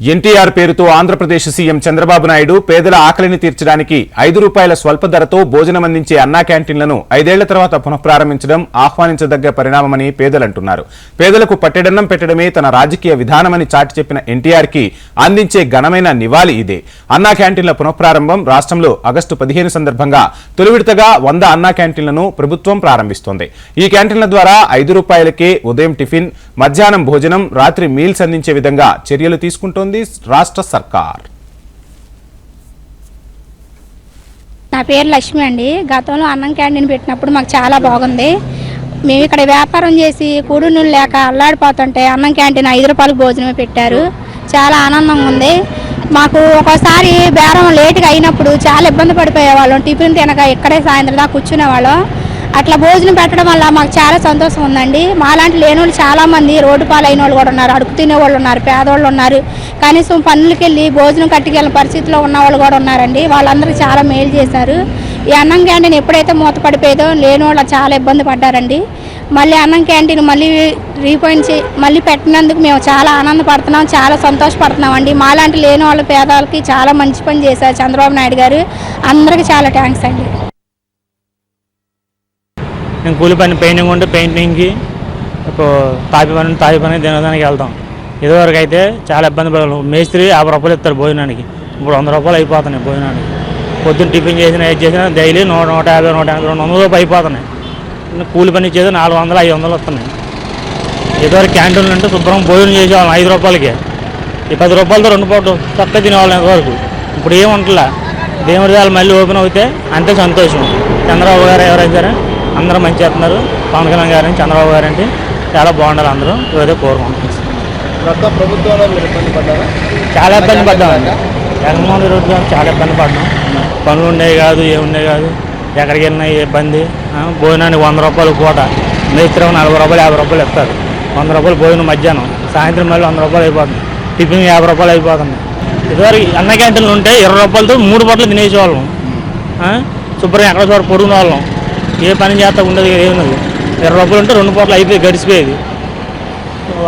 ఎన్టీఆర్ పేరుతో ఆంధ్రప్రదేశ్ సీఎం చంద్రబాబు నాయుడు పేదల ఆకలిని తీర్చడానికి ఐదు రూపాయల స్వల్ప ధరతో భోజనం అందించే అన్నా క్యాంటీన్లను ఐదేళ్ళ తర్వాత పునఃప్రారంభించడం ఆహ్వానించదగ్గ పరిణామమని పేదలంటున్నారు. పేదలకు పట్టెడన్నం పెట్టడమే తన రాజకీయ విధానమని చాటి చెప్పిన ఎన్టీఆర్కి అందించే ఘనమైన నివాళి ఇదే. అన్నా క్యాంటీన్ల పునఃప్రారంభం రాష్ట్రంలో ఆగస్టు పదిహేను సందర్భంగా తొలి విడతగా వంద అన్నా క్యాంటీన్లను ప్రభుత్వం ప్రారంభిస్తోంది. ఈ క్యాంటీన్ల ద్వారా ఐదు రూపాయలకే ఉదయం టిఫిన్ మధ్యాహ్నం భోజనం రాత్రి మీల్స్ అందించే విధంగా చర్యలు తీసుకుంటోంది. రాష్ట్ర సర్కార్. నా పేరు లక్ష్మి అండి. గతంలో అన్నం క్యాంటీన్ పెట్టినప్పుడు మాకు చాలా బాగుంది. మేము ఇక్కడ వ్యాపారం చేసి కూడునులు లేక అల్లాడిపోతుంటే అన్నం క్యాంటీన్ ఐదు రూపాయలకు భోజనమే పెట్టారు. చాలా ఆనందంగా ఉంది. మాకు ఒకసారి బేరం లేట్గా అయినప్పుడు చాలా ఇబ్బంది పడిపోయేవాళ్ళం. టిఫిన్ తినక ఇక్కడే సాయంత్రం దాకా కూర్చునేవాళ్ళం. అట్లా భోజనం పెట్టడం వల్ల మాకు చాలా సంతోషం ఉందండి. మాలాంటి లేని వాళ్ళు చాలామంది రోడ్డు పాలైన వాళ్ళు కూడా ఉన్నారు అడుగు తినే వాళ్ళు ఉన్నారు పేదవాళ్ళు ఉన్నారు. కనీసం పనులకి వెళ్ళి భోజనం కట్టుకెళ్ళిన పరిస్థితిలో ఉన్న వాళ్ళు కూడా ఉన్నారండి. వాళ్ళందరూ చాలా మేలు చేశారు. ఈ అన్నం క్యాంటీన్ ఎప్పుడైతే మూత పడిపోయేదో లేని వాళ్ళు చాలా ఇబ్బంది పడ్డారండి. మళ్ళీ అన్నం క్యాంటీన్ మళ్ళీ రీపాయింట్ చే మళ్ళీ పెట్టినందుకు మేము చాలా ఆనందపడుతున్నాం చాలా సంతోషపడుతున్నాం అండి మాలాంటి లేని వాళ్ళ పేదవాళ్ళకి చాలా మంచి పని చేశారు చంద్రబాబు నాయుడు గారు. అందరికీ చాలా థ్యాంక్స్ అండి. నేను కూలి పని పెయింటింగ్ ఉంటే పెయింటింగ్కి ఇప్పుడు తాపి పని తాపి పని దినదానికి వెళ్తాం. ఇదివరకు అయితే చాలా ఇబ్బంది పడాలి మేస్త్రి యాభై రూపాయలు ఇస్తారు భోజనానికి. ఇప్పుడు వంద రూపాయలు అయిపోతున్నాయి భోజనానికి. పొద్దున్న టిఫిన్ చేసినా ఏది చేసినా డైలీ నూట నూట యాభై నూట యాభై రెండు వందల అయిపోతున్నాయి. కూలి పని ఇచ్చేది నాలుగు వందలు ఐదు వందలు వస్తున్నాయి. ఇదివరకు క్యాంటీన్లు అంటే శుభ్రం భోజనం చేసేవాళ్ళం ఐదు రూపాయలకి. ఈ పది రూపాయలతో రెండు పూటలు చక్కగా తినేవాళ్ళం ఇంతవరకు ఇప్పుడు ఏం వంటలా? దేవుడిదాలు మళ్ళీ ఓపెన్ అవుతే అంతే సంతోషం. చంద్రబాబు గారు ఎవరైనా సరే అందరూ మంచి చేస్తున్నారు. పవన్ కళ్యాణ్ గారు చంద్రబాబు గారు అంటే చాలా బాగుండాలి అందరూ. ఇవైతే కోరుకుంటున్నాం. గత ప్రభుత్వంలో మీరు ఇబ్బంది పడ్డారా? చాలా ఇబ్బంది పడ్డామండి జగన్మోహన్ రెడ్డి గారు చాలా ఇబ్బంది పడ్డాం. పనులు ఉండేవి కాదు ఏమున్నాయి కాదు. ఎక్కడికి వెళ్ళినా ఏ ఇబ్బంది. భోజనానికి వంద రూపాయలు పూట మిత్రం నలభై రూపాయలు యాభై రూపాయలు ఇస్తారు. వంద రూపాయలు భోజనం మధ్యాహ్నం. సాయంత్రం మళ్ళీ వంద రూపాయలు అయిపోతుంది. టిఫిన్ యాభై రూపాయలు అయిపోతుంది. ఇదివరకు అన్న క్యాంటీన్లు ఉంటే ఇరవై రూపాయలతో మూడు పూటలు తినేసేవాళ్ళం. శుభ్రం ఎక్కడ చోట పొడుగున వాళ్ళం ఏ పని చేస్తా ఉండదు ఏమున్నది ఇరవై రూపాయలు ఉంటే రెండు పూటలు అయిపోయి గడిచిపోయేది.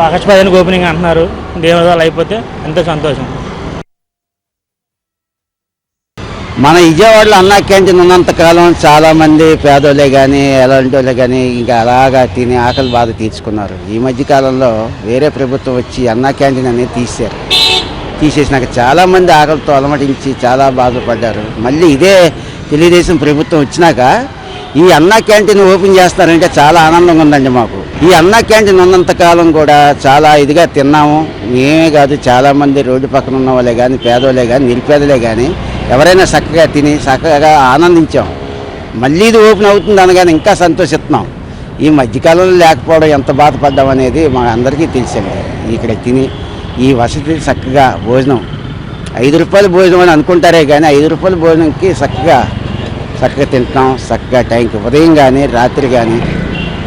ఆగస్టు ఓపెనింగ్ అంటున్నారు. దేవదాలు అయిపోతే ఎంతో సంతోషం. మన విజయవాడలో అన్నా క్యాంటీన్ ఉన్నంత కాలం పేదోళ్ళే కానీ ఎలాంటి వాళ్ళే కానీ ఇంకా అలాగా తిని ఆకలి బాధ తీర్చుకున్నారు. ఈ మధ్య కాలంలో వేరే ప్రభుత్వం వచ్చి అన్నా క్యాంటీన్ అనేది తీశారు. తీసేసినాక చాలామంది ఆకలితో అలమటించి చాలా బాధపడ్డారు. మళ్ళీ ఇదే తెలుగుదేశం ప్రభుత్వం వచ్చినాక ఈ అన్నా క్యాంటీన్ ఓపెన్ చేస్తారంటే చాలా ఆనందంగా ఉందండి మాకు. ఈ అన్నా క్యాంటీన్ ఉన్నంత కాలం కూడా చాలా ఇదిగా తిన్నాము. మేమే కాదు చాలామంది రోడ్డు పక్కన ఉన్న వాళ్ళే కానీ పేదోళ్ళే కానీ నిరుపేదలే కానీ ఎవరైనా చక్కగా తిని చక్కగా ఆనందించాం. మళ్ళీ ఇది ఓపెన్ అవుతుంది అనగానే ఇంకా సంతోషిస్తున్నాం. ఈ మధ్యకాలంలో లేకపోవడం ఎంత బాధపడ్డాం అనేది మా అందరికీ తెలిసింది. ఇక్కడ తిని ఈ వసతి చక్కగా భోజనం. ఐదు రూపాయల భోజనం అని అనుకుంటారే కానీ ఐదు రూపాయల భోజనంకి చక్కగా చక్కగా తింటున్నాం. చక్కగా టైంకి ఉదయం కానీ రాత్రి కానీ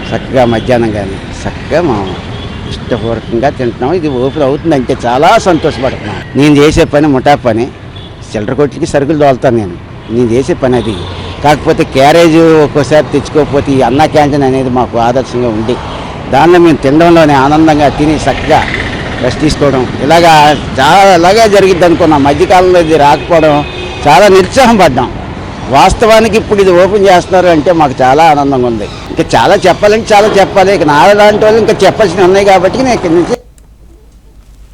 చక్కగా మధ్యాహ్నం కానీ చక్కగా మా ఇష్టపూర్వకంగా తింటున్నాం. ఇది ఓపెన్ అవుతుందంటే చాలా సంతోషపడుతున్నాం నేను చేసే పని ముఠా పని. చిల్లర కొట్లకి సరుకులు తోలుతాను నేను. నేను చేసే పని అది. కాకపోతే క్యారేజ్ ఒక్కోసారి తెచ్చుకోకపోతే ఈ అన్న క్యాంటీన్ అనేది మాకు ఆదర్శంగా ఉండి దానిలో మేము తినడంలోనే ఆనందంగా తిని చక్కగా రెస్ట్ తీసుకోవడం. ఇలాగా చాలా ఇలాగే జరిగిద్ది అనుకున్నాం మధ్యకాలంలో ఇది రాకపోవడం చాలా నిరుత్సాహం పడ్డాం. వాస్తవానికి ఇప్పుడు ఇది ఓపెన్ చేస్తున్నారు అంటే మాకు చాలా ఆనందంగా ఉంది. ఇంకా చాలా చెప్పాలంటే చాలా చెప్పాలి. ఇక నా లాంటి వాళ్ళు ఇంకా చెప్పాల్సినవి ఉన్నాయి కాబట్టి నేను ఇక్కడి నుంచి